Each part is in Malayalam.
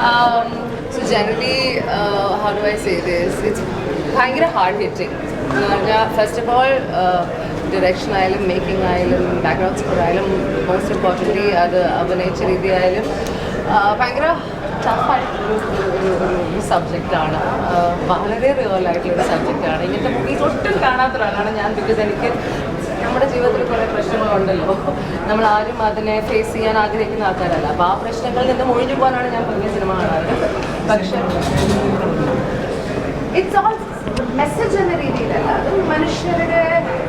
um, so generally, uh, how do I say this? It's ഭയങ്കര ഹാർഡ് ഹിറ്റിംഗ് എന്ന് പറഞ്ഞാൽ ഫസ്റ്റ് ഓഫ് ഓൾ ഡിറക്ഷൻ ആയാലും മേക്കിംഗ് ആയാലും ബാക്ക്ഗ്രൗണ്ട് സ്കോർ ആയാലും മോസ്റ്റ് ഇമ്പോർട്ടന്റ്ലി അത് അഭിനയിച്ച രീതി ആയാലും ആ, ഭയങ്കര ടഫായിട്ടുള്ളൊരു ഒരു സബ്ജക്റ്റാണ് വളരെ റിയൽ ആയിട്ടുള്ളൊരു സബ്ജക്റ്റാണ് ഇങ്ങനത്തെ മൂവീസ് ഒട്ടും കാണാത്ത ഒരാളാണ് ഞാൻ ബിക്കോസ് എനിക്ക് നമ്മുടെ ജീവിതത്തിൽ കുറേ പ്രശ്നങ്ങളുണ്ടല്ലോ. നമ്മൾ ആരും അതിനെ ഫേസ് ചെയ്യാൻ ആഗ്രഹിക്കുന്ന ആൾക്കാരല്ല. അപ്പോൾ ആ പ്രശ്നങ്ങളിൽ നിന്ന് ഒഴിഞ്ഞു പോകാനാണ് ഞാൻ പറഞ്ഞ സിനിമ കാണാറ്. പക്ഷേ ഇറ്റ്സ് ഓൾ മെസ്സേജ് എന്ന രീതിയിലല്ല. അത് മനുഷ്യരുടെ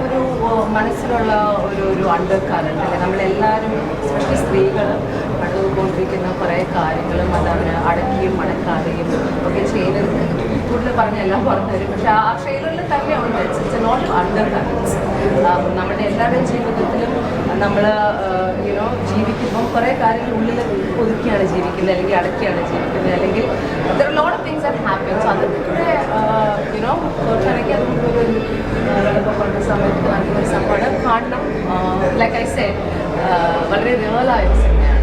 ഒരു മനസ്സിലുള്ള ഒരു ഒരു അണ്ടർ കറണ്ട് നമ്മളെല്ലാവരും സ്പെഷ്യലി സ്ത്രീകൾ കണ്ടുകൊണ്ടിരിക്കുന്ന കുറേ കാര്യങ്ങളും അതവന് അടക്കിയും അടക്കാതെയും ഒക്കെ ചെയ്ത് കൂടുതൽ പറഞ്ഞെല്ലാം പറഞ്ഞു തരും പക്ഷെ ആ ട്രെയിലറിൽ തന്നെ ഉണ്ട്. ഇറ്റ്സ് നോട്ട് അണ്ടർ കറൻസ് നമ്മുടെ എല്ലാവരുടെയും ജീവിതത്തിലും നമ്മൾ യുനോ ജീവിക്കുമ്പോൾ കുറേ കാര്യങ്ങൾ ഉള്ളിൽ ഒതുക്കിയാണ് ജീവിക്കുന്നത് അല്ലെങ്കിൽ അടക്കിയാണ് ജീവിക്കുന്നത് അല്ലെങ്കിൽ there lot of things are happy so അതൊക്കെ യുനോ കുറച്ചാണെങ്കിൽ അത് ഒരു എളുപ്പപ്പെടുന്ന സമയത്ത് അതിന്റെ ഒരു സംഭവമാണ് കാണണം ലൈക്ക് ഐ സെ വളരെ റിയൽ ഒരു സിനിമയാണ്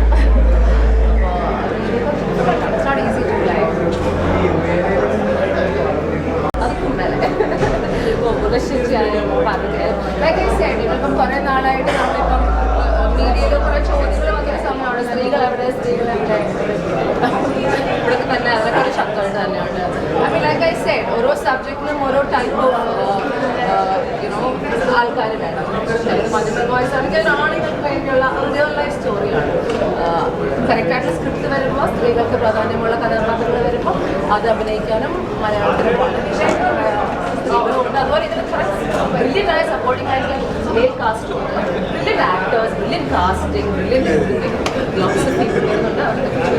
അപ്പോൾ it's not easy to life അതൊക്കെ മേലെ ഉപദേശിച്ചായാലും പറഞ്ഞത് ലൈക്ക് ഐ സൈഡ് ഇപ്പം കുറേ നാളായിട്ട് നമ്മളിപ്പം മീഡിയയിൽ കുറേ ചോദ്യങ്ങൾ വന്ന സമയമാണ് സ്ത്രീകൾ എവിടെ സ്ത്രീകൾ എവിടെ? ഇവിടെ തന്നെ അതൊക്കെ ഒരു ശബ്ദം തന്നെയുണ്ട്. ഐ ലൈക്ക് ഐ സൈഡ് ഓരോ സബ്ജക്റ്റിനും ഓരോ ടൈപ്പ് ഓഫ് യുനോ ആൾക്കാർ വേണം. മഞ്ഞൾ വോയിസ് ആണെങ്കിൽ ആണുങ്ങൾക്ക് വേണ്ടിയുള്ള സ്റ്റോറിയാണ് കറക്റ്റായിട്ട് സ്ക്രിപ്റ്റ് വരുമ്പോൾ സ്ത്രീകൾക്ക് പ്രാധാന്യമുള്ള കഥാപാത്രങ്ങൾ വരുമ്പോൾ അത് അഭിനയിക്കാനും മലയാളത്തിന് വളരെ सारे सपोर्टिंग एक्टर मेल कास्ट हो रहा है brilliant actors brilliant casting brilliant everything lots of people